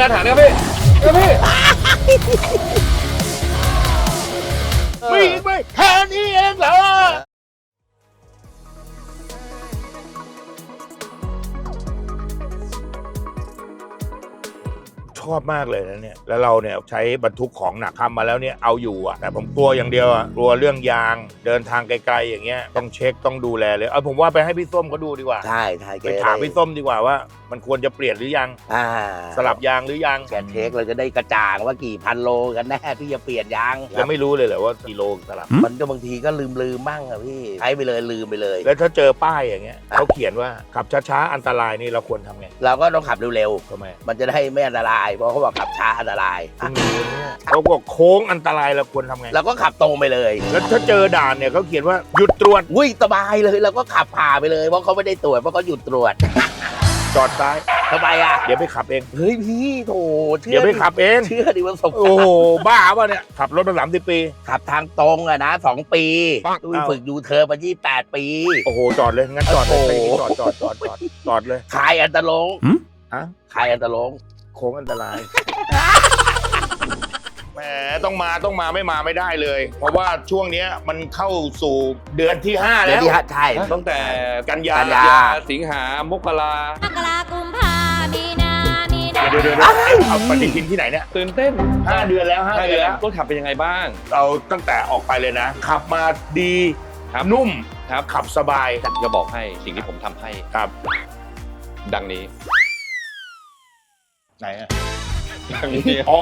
ระดานหันครับพี่ครับพี่มีอีกไหมแค่นี้เองเหรอ อบมากเลยนะเนี่ยแล้วเราเนี่ยใช้บรรทุกของหนักทำมาแล้วเนี่ยเอาอยู่อะแต่ผมกลัวอย่างเดียวอะกลัวเรื่องยางเดินทางไกลๆอย่างเงี้ยต้องเช็คต้องดูแลเลยเอาผมว่าไปให้พี่ส้มเขาดูดีกว่า ใช่ใช่แกไปถามพี่ส้มดีกว่าว่า มันควรจะเปลี่ยนหรือยังอ่าสลับยางหรือยังแกเทคเราจะได้กระจ่างว่ากี่พันโลกันแน่ที่จะเปลี่ยนยางยังไม่รู้เลยเหรอว่ากิโลสลับ มันก็บางทีก็ลืมลืมๆบ้างอะพี่ใช้ไปเลยลืมไปเลย แล้วถ้าเจอป้ายอย่างเงี้ยเขาเขียนว่าขับช้าๆอันตรายนี่เราควรทำไงเราก็ต้องขับเร็วทำไม ๆมันจะได้ไม่อันตรายเพราะเขาบอกขับช้าอันตรายเพิ่งรู้เนี่ยเขาบอกโค้งอันตรายเราควรทำไงเราก็ขับตรงไปเลยแล้วถ้าเจอด่านเนี่ยเขาเขียนว่าหยุดตรวจอุ้ยสบายเลยเราก็ขับผ่าไปเลยเพราะเขาไม่ได้ตรวจเพราะเขาหยุดตรวจจอดซ้าย ทำไมอะ เดี๋ยวไปขับเอง เฮ้ยพี่โถเชื่เดี๋ยวไปขับเอง เชื่อดิประสบโอ้การโหณ์บ้าป่ะเนี่ย ขับรถมาสามสิบปี ขับทางตรงอะนะสองปีปังตุ้ยเอ้าฝึกยูเทิร์นมายี่แปดปี โอ้โหจอดเลยงั้นจอดเลยโอ้ไปโหจอดจอดจอดจอดจอดเลย ขายอันตรลงฮะขายอันตรลง โค้งอันตราย แหมต้องมาต้องมาไม่มาไม่ได้เลย เพราะว่าช่วงเนี้ยมันเข้าสู่เดือนที่ห้าเดี๋ยแล้วว ที่ฮะใช่ตั้งแต่กันยากันยา สิงหามกรามกรากุมภามีนามีนา เดี๋ยวเดี๋ยวเดี๋ยวเอาปฏิทินที่ไหนเนี่ยตื่นเต้นห้าเดือนแล้วห้าห้าเดืเดืออนนแล้วรถขับเป็นยังไงบ้าง เราตั้งแต่ออกไปเลยนะ ขับมาดีครับ นุ่มครับขับสบาย จะบอกให้สิ่งที่ผมทำให้ครับ ดังนี้ ไหนอะดังนี้อ๋อ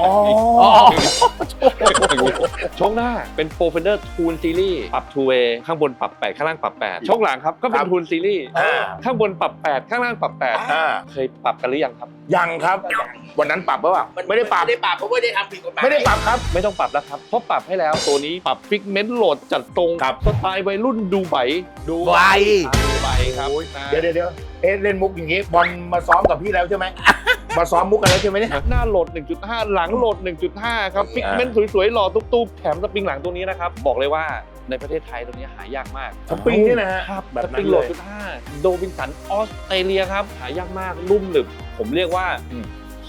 โชคหน้าเป็นโปรเฟนเดอร์ทูนซีรีส์ปรับทูเวข้างบนปรับ 8 ข้างล่างปรับ8โชคหลังครับก็เป็นทูนซีรีส์อ่าข้างบนปรับ 8 ข้างล่างปรับอ่า8เคยปรับกันหรือยังครับ ยังครับ วันนั้นปรับปะวะไม่ได้ปรับไม่ได้ปรับเพราะไม่ได้ทำผิดกฎหมายไม่ได้ปรับครับไม่ต้องปรับแล้วครับเพราะปรับให้แล้วตัวนี้ปรับฟิกเมนต์โหลดจัดตรงครับสไตล์วัยรุ่นดูไบดูไวดูไบครับนะเดี๋ยวเดี๋ยวเดี๋ยวเอ๊ะเล่นมุกอย่างงี้บอลมาซ้อมกับพี่แล้วใช่ไหม มาซ้อมมุกกันแล้วใช่ไหมเนี่ย หน้าโหลด 1.5 หลังโหลด 1.5 ครับฟิกเมนต์สวยๆ หล่อตุ๊บๆ แถมสปริงหลังตัวนี้นะครับ บอกเลยว่าในประเทศไทยตัวนี้หายากมากสปริงนี่นะฮะครับแบบสนั้ปรินงโหลเลดย1.5โดวินสันออสเตรเลียครับ หายากมากนุ่มหนึบ ผมเรียกว่า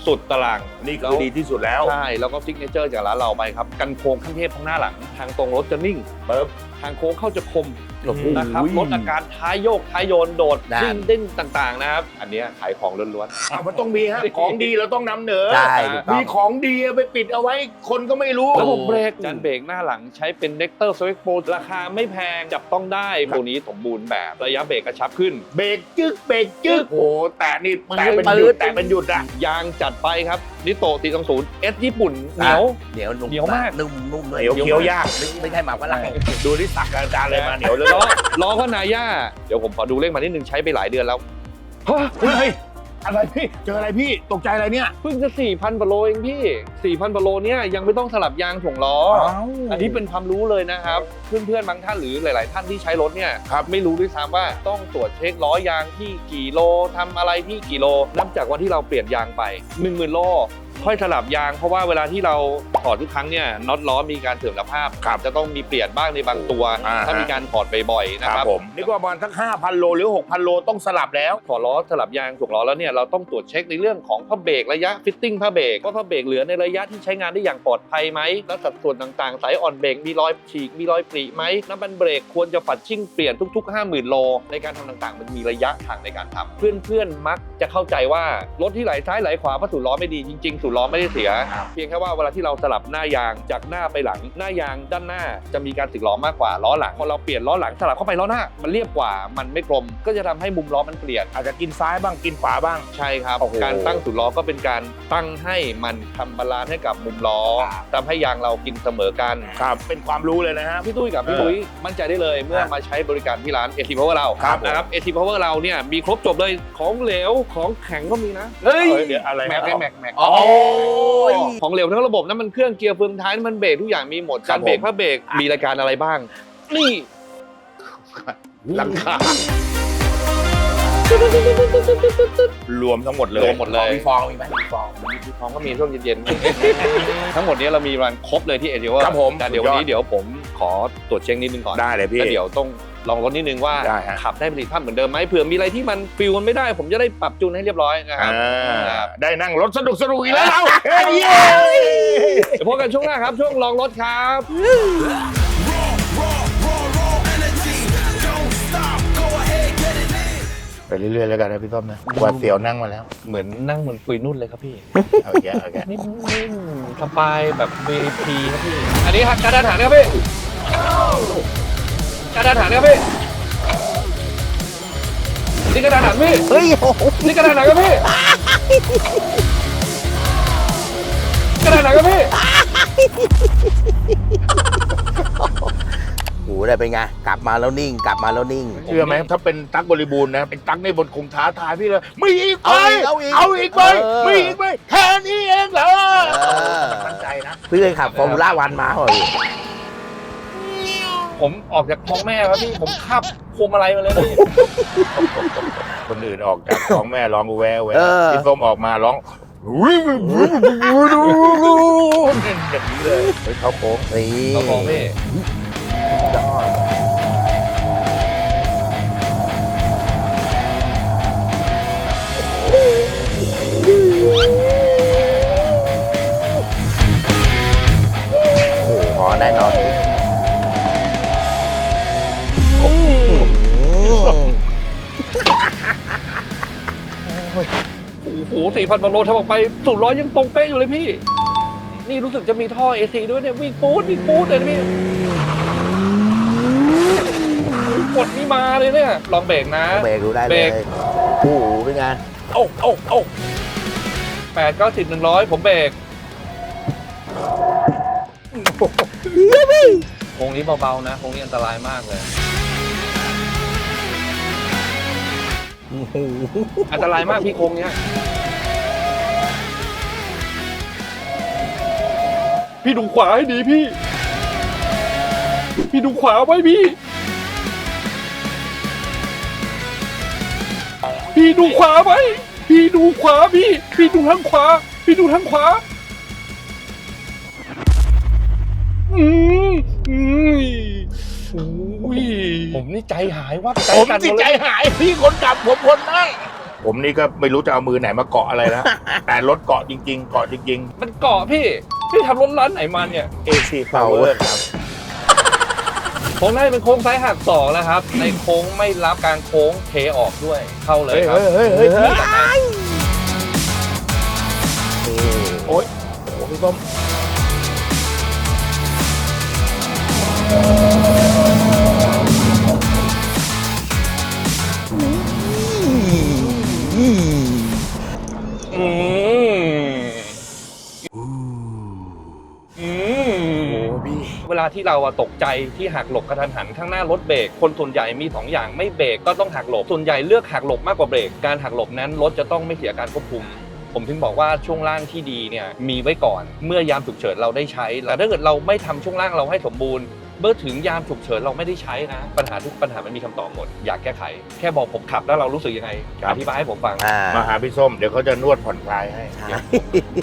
สุดตารางนี่คือดีที่สุดแล้ว ใช่ แล้วก็ซิกเนเจอร์จากร้านเราไปครับ กันโค้งขั้นเทพทั้งหน้าหลังทางตรงรถจะนิ่งเปิบทางโค้งเข้าจะคมโอ้โห นะครับลดอาการท้ายโยกท้ายโยนโดดได้ดิ้นดิ้นต่างๆนะครับ อันเนี้ยขายของล้วนอะมันต้องมีฮะ ของดีเราต้องนำเหนือ ใช่ถูกต้มีอง ของดีไปปิดเอาไว้คนก็ไม่รู้ ๆระบบเบรกจานเบรกหน้าหลังใช้เป็น Nectar s w i f t Pro ราคาไม่แพงจับต้องได้ตัวนี้สมบูรณ์แบบระยะเบรกกระชับขึ้น เบรกจึ๊กเบรกจึ๊กโอ้โหแตะนี่แตะเป็นปื๊ดหยุดแตะเป็นหยุดอะ ยางจัดไปครับ นิโตตีสองศูนย์เอสญี่ปุ่นเหนียว เหนียวนุ่มเหนียวมากนุ่มนุ่มเลเหยนียวเคี้ยวยากไม่ไม่ใช่หมากฝรั่งดูที่สักอาจารย์เลยมาเหนียวเลยล้อล้อก็นาย่าเดี๋ยวผมขอดูเลขมานิดนึงใช้ไปหลายเดือนแล้วฮะเฮ้ย อะไรพี่ เจออะไรพี่ ตกใจอะไรเนี่ย เพิ่งจะ4,000กว่าโลเองพี่4,000กว่าโลเนี่ยยังไม่ต้องสลับยางถ่วงล้ออันนี้เป็นความรู้เลยนะครับ เพื่อนๆบางท่านหรือหลาย ๆ ท่านที่ใช้รถเนี่ยครับไม่รู้ด้วยซ้ำว่าต้องตรวจเช็คล้อยางที่กี่โลทำอะไรที่กี่โลนับจากวันที่เราเปลี่ยนยางไป 1 0,000โล ค่อยสลับยาง เพราะว่าเวลาที่เราถอดทุกครั้งเนี่ยน็อตล้อมีการเสื่อมสภาพ ครับจะต้องมีเปลี่ยนบ้างในบางตัว อ่าฮะ ถ้ามีการถอดบ่อยๆนะครับผมนี่ก็ประมาณสัก5,000โลหรือ 6,000 โลต้องสลับแล้ว ถอดล้อสลับยางถูกล้อแล้วเนี่ยเราต้องตรวจเช็คในเรื่องของผ้าเบรกระยะฟิตติ้งผ้าเบรกว่าผ้าเบรกเหลือในระยะที่ใช้งานได้อย่างปลอดภัยไหมแล้วสัดส่วนต่างๆ สายอ่อนเบรกมีรอยฉีกมีรอยปริไหมน้ำมันเบรกควรจะปัดชิ่งเปลี่ยนทุก ๆ 50,000โลในการทำต่างๆ มันมีระยะทางในการทำเพื่อนๆมักจะเข้าใจว่ารถที่ไหลซ้ายไหลขวาเพราะสูบล้อไม่ดีจริงๆสูบล้อไม่ได้เสีย เพียงแค่ว่าเวลาที่เราสลับหน้ายางจากหน้าไปหลัง หน้ายางด้านหน้าจะมีการสึกล้อมากกว่าล้อหลังพอเราเปลี่ยนล้อหลังสลับเข้าไปล้อหน้า มันเรียบกว่ามันไม่กลม ก็จะทำให้มุมล้อมันเปลี่ยนอาจจะกินซ้ายบ้างกินขวาบ้างใช่ครับโอ้โหการตั้งสุดล้อก็เป็นการตั้งให้มันทำบาลานซ์ให้กับมุมล้อทำให้ยางเรากินเสมอกันครับเป็นความรู้เลยนะฮะพี่ตุ้ยกับพี่เออตุ้ยมั่นใจได้เลยเมื่อครับมาใช้บริการที่ร้าน AT Power เราครับนะครับ AT Power เราเนี่ยมีครบจบเลยของเหลวของแข็งก็มีนะเฮ้ยเดี๋ยวอะไรแม็กนะแม็กแม็กโอ้ย ของเหลวทั้งระบบน้ำมันเครื่องเกียร์เฟืองท้ายน้ำมันเบรกทุกอย่างมีหมดครักาบรเบรกผมผ้าเบรกมีรายการอะไรบ้าง นี่หลังคารวมทั้งหมดเลยรวมหมดเลยมีฟองมีไหมมีฟอง ของก็มีช่วงเย็นๆ ทั้งหมดนี้เรามีรันครบเลยที่เอเดียวครับผมแต่เดี๋ยวสุวันดยอดนี้เดี๋ยวผมขอตรวจเช็คนิดนึงก่อนได้เลยพี่แล้วเดี๋ยวต้อง ลองรถนิดนึงว่าได้ฮะ ขับได้ประสิทธิภาพเหมือนเดิมไหมเผื่อมีอะไรที่มันฟิลมันไม่ได้ ผมจะได้ปรับจูนให้เรียบร้อยนะครับอ่าครับได้นั่งรถสนุกสนุกอีกแล้วเราเฮ้ยเย้ เดี๋ยวพบกันช่วงหน้าครับ ช่วงลองรถครับ ไปเรื่อยๆแล้วกันนะพี่ต้อมนะหวาดเสียวนั่งมาแล้ว เหมือนนั่งบนปุยนุ่นเลยครับพี่ เอาแกเอาแกนิ่มๆสบายแบบ VIP ครับพี่ อันนี้ครับการดานฐานครับพี่ การดานฐานครับพี่นี่กระดานฐานพี่เฮ้ยโอ้โหนี่กระดานฐานครับพี่กระดานฐานครับพี่โอ้โหได้เป็นไงกลับมาแล้วนิ่ง กลับมาแล้วนิ่ง เชื่อไหมถ้าเป็นตั๊กบริบูรณ์นะเป็นตั๊กในบนคงท้าทายพี่เลยมีอีกไหมเอาอีกเอาอีกไหมเออ มีอีกไหมแค่นี้เองเหรอเออมั่นใจนะพี่เคยขับฟอร์มูล่าวันมาเหรอพี่ ผมออกจากท้องแม่ครับพี่ผมขับพวงมาลัยมาเลยพี่คนอื่นออกจากของแม่ร้องแววแววเออ พี่ส้มออกมาร้องอย่างนี้เลยเฮ้ยเขาโค้งนี่เรามองพี่ยอดโอ้โหพอแน่นอน สี่พันบาโลทำออกไปสูตรร้อยยังตรงเป๊ะอยู่เลยพี่ นี่รู้สึกจะมีท่อ AC ด้วยเนี่ยวิ่งปูดวิ่งปูดเลยนะพี่กดนี่มาเลยเนี่ย ลองเบรกนะ เบรกดูได้เบเลรยกโอ้โหเป็นไงโอ้โอ้โอ้แปดเก้าสิบหนึ่งร้อยผมเบรกโค้งนี้เบาๆนะโค้งนี้อันตรายมากเลย อันตรายมากพี่โค้งเนี้ย พี่ดูขวาให้ดีพี่ พี่ดูขวาไว้พี่ พี่ดูขวาไว้ พี่ดูขวาพี่ พี่ดูทางขวา พี่ดูทางขวา อืมอืมอุ้ยผมนี่ใจหายวับใจผมสั่นจิตหมดใจเลยหายพี่คนขับผมคนนั่งผมนี่ก็ไม่รู้จะเอามือไหนมาเกาะอะไรแล้ว แต่รถเกาะจริง ๆ เกาะจริงมันเกาะพี่ พี่ทำรถร้านไหนมาเนี่ยๆ AC Power ครับโค้งได้เป็นโค้งซ้ายหักศอกนะครับ ในโค้งไม่รับการโค้งเทออกด้วย เข้าเลยเฮ้ยครับ เฮ้ยเฮ้ยเฮ้ยนี่ต่อไปโอ้ยโอ้พี่ส้มอืมอื โอ้ ม พี่ เวลาที่เราอะตกใจที่หักหลบกระทันหันข้างหน้ารถเบรกคนส่วนใหญ่มีสองอย่างไม่เบรกก็ต้องหักหลบส่วนใหญ่เลือกหักหลบมากกว่าเบรกการหักหลบนั้นรถจะต้องไม่เสียการควบคุมผมถึงบอกว่าช่วงล่างที่ดีเนี่ยมีไว้ก่อน เมื่อยามฉุกเฉินเราได้ใช้แต่ถ้าเกิดเราไม่ทำช่วงล่างเราให้สมบูรณ์เมื่อถึงยามฉุกเฉินเราไม่ได้ใช้นะ ปัญหาทุกปัญหามันมีคำตอบหมด อยากแก้ไข แค่บอกผมขับแล้วเรารู้สึกยังไงครับอธิบายให้ผมฟังอ่ามาหาพี่ส้มเดี๋ยวเขาจะนวดผ่อนคลายให้ใช่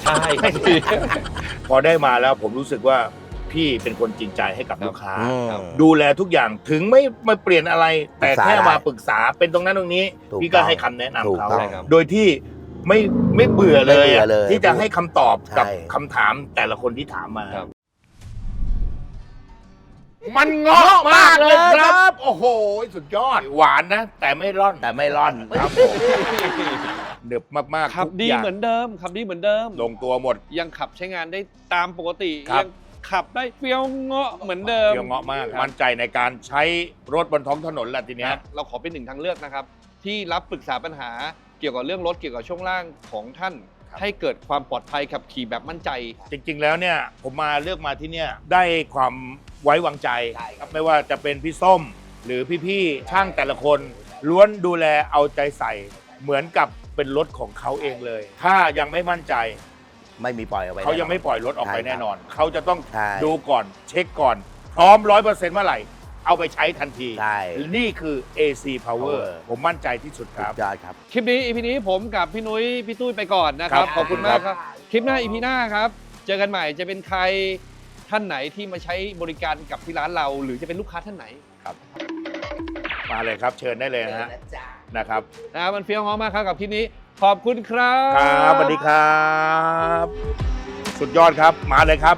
ใช่ครับพี่พอได้มาแล้วผมรู้สึกว่า พี่เป็นคนจริงใจให้กับลูกค้าอืมดูแลทุกอย่างถึงไม่มาเปลี่ยนอะไร แต่ปรึกษาแค่ได้มาปรึกษาเป็นตรงนั้นตรงนี้ ถูกพี่ก็ต้องให้คำแนะนำถูกเขา ต้อง ใช่ครับ โดยที่ไม่ไม่เบื่อเลยไม่เบื่อะอเลยที่จะให้คำตอบใช่กับคำถามแต่ละคนที่ถามมา ครับ มันเงาะมากเลยครับ โอ้โห สุดยอด หวานนะ แต่ไม่ร่อนแต่ไม่ร่อนครับผมเดือบมากๆขับทุกดีย่างเหมือนเดิมขับดีเหมือนเดิม ลงตัวหมด ยังขับใช้งานได้ตามปกติ ครับ ยัง ขับได้เฟี้ยวเงาะเหมือนเดิมเดี๋ยวเงาะมากครับมั่นใจในการใช้รถบนท้องถนนแหละทีเนี้คยรับเราขอเป็นหนึ่งทางเลือกนะครับ ที่รับปรึกษาปัญหาเกี่ยวกับเรื่องรถเกี่ยวกับช่วงล่างของท่าน ครับ ให้เกิดความปลอดภัยขับขี่แบบมั่นใจ จริง ๆ แล้วเนี่ยผมมาเลือกมาที่เนี่ยได้ความไว้วางใจใช่ครับ ไม่ว่าจะเป็นพี่ส้มหรือพี่ๆช่างแต่ละคน ล้วนดูแลเอาใจใส่ เหมือนกับเป็นรถของเขาเองเลย ถ้ายังไม่มั่นใจ ไม่มีปล่อยเอาไว้เขายังไม่ปล่อยรถออกไปใช่ครับแน่นอน เขาจะต้องใช่ดูก่อนเช็คก่อน พร้อมร้อยเปอร์เซ็นต์เมื่อไหร่ เอาไปใช้ทันทีใช่นี่คือ AC Power Power ผมมั่นใจที่สุดคสุรัดบยอดครับ คลิปนี้อีพีนี้ผมกับพี่นุ้ยพี่ตุ้ยไปก่อนนะครับครับขอบคุณมากครับ คลิปหน้าอีพีหน้าครับ เจอกันใหม่จะเป็นใครท่านไหนที่มาใช้บริการกับที่ร้านเรา หรือจะเป็นลูกค้าท่านไหนครับมาเลยครับเชิญได้เลยนะฮะนะจ๊ะนะครับนะครับมันเฟี้ยวฮ้องมากครับกับคลิปนี้ ขอบคุณครับ ครับสวัสดีครับ สุดยอดครับ มาเลยครับ